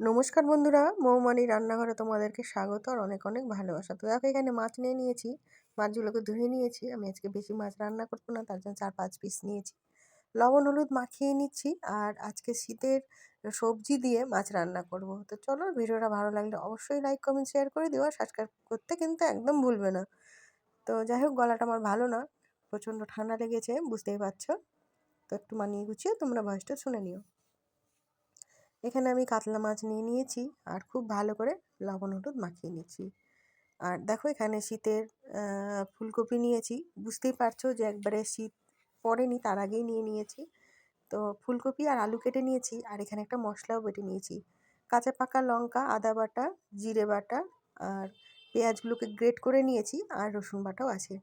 নমস্কার বন্ধুরা মৌমানি রান্নাঘরে তোমাদেরকে স্বাগত আর অনেক অনেক ভালোবাসা। তো দেখো, এখানে মাছ নিয়ে নিয়েছি, মাছগুলোকে ধুয়ে নিয়েছি। আমি আজকে বেশি মাছ রান্না করব না, তার জন্য চার পাঁচ পিস নিয়েছি। লবণ, হলুদ মাখিয়ে নিচ্ছি আর আজকে শীতের সবজি দিয়ে মাছ রান্না করব। তো চলো, ভিডিওটা ভালো লাগলে অবশ্যই লাইক কমেন্ট শেয়ার করে দিও আর সাবস্ক্রাইব করতে কিন্তু একদম ভুলবে না। তো যাই হোক, গলাটা আমার ভালো না, প্রচণ্ড ঠান্ডা লেগেছে, বুঝতেই পারছ? তো একটু মানিয়ে গুছিয়ে তোমরা ভয়েসটা শুনে নিও। এখানে আমি কাতলা মাছ নিয়ে নিয়েছি আর খুব ভালো করে লবণ হলুদ মাখিয়ে নিয়েছি। আর দেখো এখানে শীতের ফুলকপি নিয়েছি। বুঝতেই পারছ যে একবারে শীত পড়েনি, তার আগেই নিয়ে নিয়েছি। তো ফুলকপি আর আলু কেটে নিয়েছি আর এখানে একটা মশলাও বেটে নিয়েছি। কাঁচা পাকা লঙ্কা, আদা বাটা, জিরে বাটা আর পেঁয়াজগুলোকে গ্রেট করে নিয়েছি আর রসুন বাটাও আছে।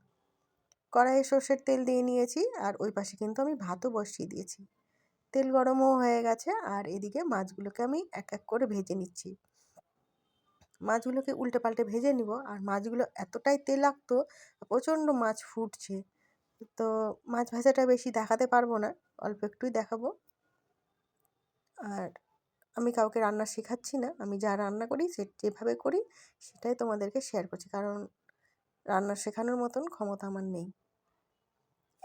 কড়াইয়ে সর্ষের তেল দিয়ে নিয়েছি আর ওই পাশে কিন্তু আমি ভাতও বসিয়ে দিয়েছি। তেল গরমও হয়ে গেছে। আর এদিকে মাছগুলোকে আমি এক এক করে ভেজে নিচ্ছি। মাছগুলোকে উল্টে পাল্টে ভেজে নিব। আর মাছগুলো এতটাই তেলাক্ত, প্রচণ্ড মাছ ফুটছে। তো মাছ ভাজাটা বেশি দেখাতে পারব না, অল্প একটুই দেখাবো। আর আমি কাউকে রান্না শেখাচ্ছি না। আমি যা রান্না করি সে যেভাবে করি সেটাই তোমাদেরকে শেয়ার করছি। কারণ রান্না শেখানোর মতন ক্ষমতা আমার নেই।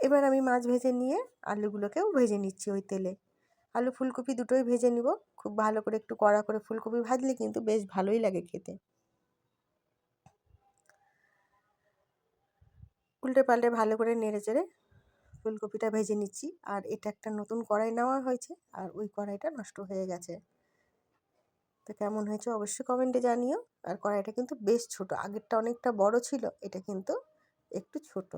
এবার আমি মাছ ভেজে নিয়ে আলুগুলোকেও ভেজে নিচ্ছি ওই তেলে। আলু ফুলকপি দুটোই ভেজে নিব। খুব ভালো করে একটু কড়া করে ফুলকপি ভাজলে কিন্তু বেশ ভালোই লাগে খেতে। উল্টে পাল্টে ভালো করে নেড়ে চেড়ে ফুলকপিটা ভেজে নিচ্ছি। আর এটা একটা নতুন কড়াই নেওয়া হয়েছে আর ওই কড়াইটা নষ্ট হয়ে গেছে। তো কেমন হয়েছে অবশ্যই কমেন্টে জানিও। আর কড়াইটা কিন্তু বেশ ছোট। আগেরটা অনেকটা বড় ছিল, এটা কিন্তু একটু ছোট।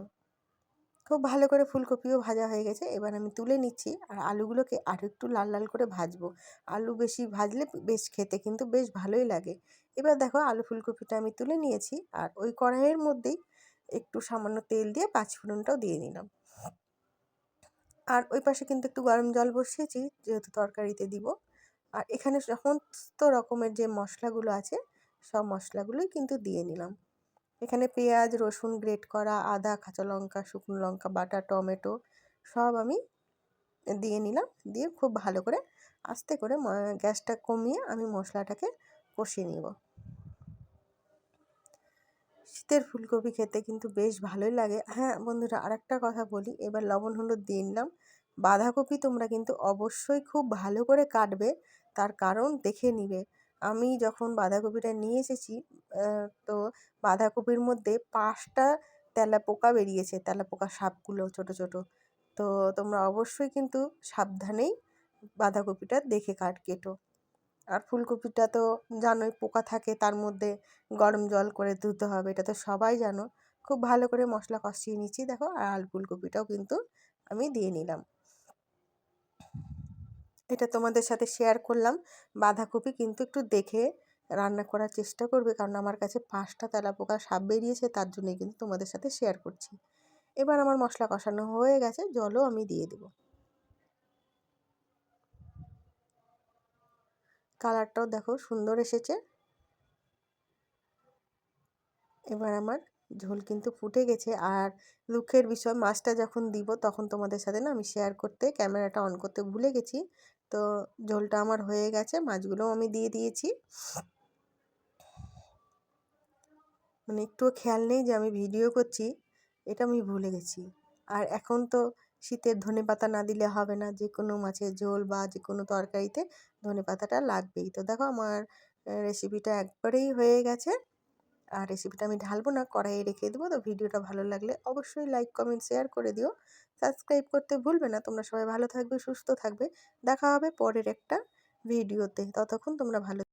খুব ভালো করে ফুলকপিও ভাজা হয়ে গেছে। এবার আমি তুলে নিচ্ছি আর আলুগুলোকে আর একটু লাল লাল করে ভাজবো। আলু বেশি ভাজলে বেশ খেতে কিন্তু বেশ ভালোই লাগে। এবার দেখো আলু ফুলকপিটা আমি তুলে নিয়েছি আর ওই কড়াইয়ের মধ্যেই একটু সামান্য তেল দিয়ে পাঁচফোড়নটাও দিয়ে নিলাম। আর ওই পাশে কিন্তু একটু গরম জল বসিয়েছি, যেহেতু তরকারিতে দিব। আর এখানে সমস্ত রকমের যে মশলাগুলো আছে, সব মশলাগুলোই কিন্তু দিয়ে নিলাম। এখানে পেঁয়াজ, রসুন গ্রেট করা, আদা, কাঁচা লঙ্কা, শুকনো লঙ্কা, বাটা, টমেটো সব আমি দিয়ে নিলাম। দিয়ে খুব ভালো করে আস্তে করে গ্যাসটা কমিয়ে আমি মশলাটাকে কষিয়ে নিব। শীতের ফুলকপি খেতে কিন্তু বেশ ভালোই লাগে। হ্যাঁ বন্ধুরা, আরেকটা কথা বলি। এবার লবণ, হলুদ দিয়ে নিলাম। বাঁধাকপি তোমরা কিন্তু অবশ্যই খুব ভালো করে কাটবে, তার কারণ দেখে নিবে। আমি যখন বাঁধাকপিটা নিয়ে এসেছি তো বাঁধাকপির মধ্যে পাঁচটা তেলাপোকা বেরিয়েছে তেলাপোকা সাপগুলো ছোট ছোট। তো তোমরা অবশ্যই কিন্তু সাবধানেই বাঁধাকপিটা দেখে কাট, কেটো। আর ফুলকপিটা তো জানোই পোকা থাকে, তার মধ্যে গরম জল করে ধুতে হবে, এটা তো সবাই জানো। খুব ভালো করে মশলা কষিয়ে নিচ্ছি, দেখো, আর আলু ফুলকপিটাও কিন্তু আমি দিয়ে নিলাম। এটা তোমাদের সাথে শেয়ার করলাম। বাঁধাকপি কিন্তু একটু দেখে রান্না করার চেষ্টা করবে, কারণ আমার কাছে পাঁচটা তেলাপোকা সাপ বেরিয়েছে, তার জন্যই কিন্তু তোমাদের সাথে শেয়ার করছি। এবার আমার মশলা কষানো হয়ে গেছে, জলও আমি দিয়ে দেব। কালারটাও দেখো, সুন্দর এসেছে। এবার আমার ঝোল কিন্তু ফুটে গেছে, আর দুঃখের বিষয়, মাছটা যখন দিব, তখন তোমাদের সাথে না আমি শেয়ার করতে ক্যামেরাটা অন করতে ভুলে গেছি। তো ঝোলটা আমার হয়ে গেছে, মাছগুলোও আমি দিয়ে দিয়েছি। মানে একটুও খেয়াল নেই যে আমি ভিডিও করছি, এটা আমি ভুলে গেছি। আর এখন তো শীতের ধনে পাতা না দিলে হবে না, যে কোনো মাছের ঝোল বা যে কোনো তরকারিতে ধনে পাতাটা লাগবেই। তো দেখো আমার রেসিপিটা একবারেই হয়ে গেছে। আর রেসিপিটা আমি ঢালবো না, কড়াইয়ে রেখে দেবো। তো ভিডিওটা ভালো লাগলে অবশ্যই লাইক কমেন্ট শেয়ার করে দিও। সাবস্ক্রাইব করতে ভুলবে না। তোমরা সবাই ভালো থাকবে, সুস্থ থাকবে। দেখা হবে পরের একটা ভিডিওতে ততক্ষণ তোমরা ভালো